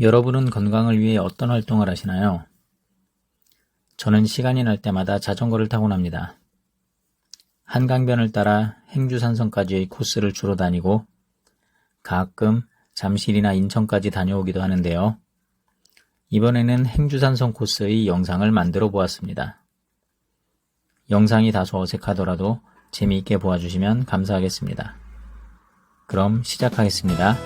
여러분은 건강을 위해 어떤 활동을 하시나요? 저는 시간이 날 때마다 자전거를 타고 납니다. 한강변을 따라 행주산성까지의 코스를 주로 다니고 가끔 잠실이나 인천까지 다녀오기도 하는데요. 이번에는 행주산성 코스의 영상을 만들어 보았습니다. 영상이 다소 어색하더라도 재미있게 보아주시면 감사하겠습니다. 그럼 시작하겠습니다.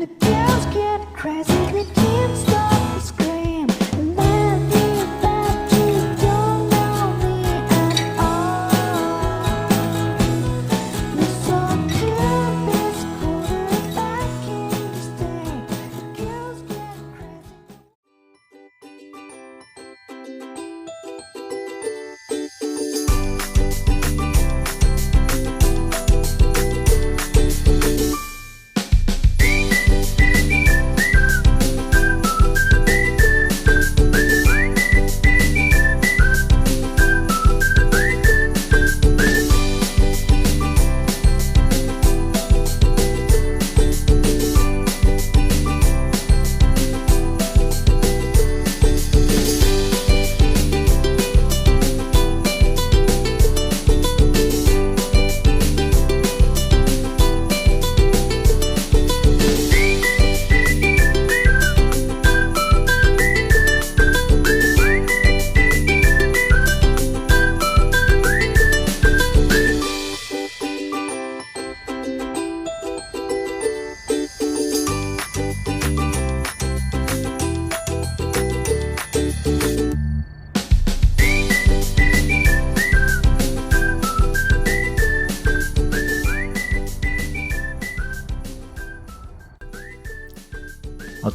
The girls get crazy,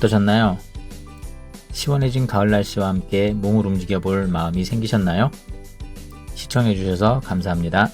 어떠셨나요? 시원해진 가을 날씨와 함께 몸을 움직여 볼 마음이 생기셨나요? 시청해주셔서 감사합니다.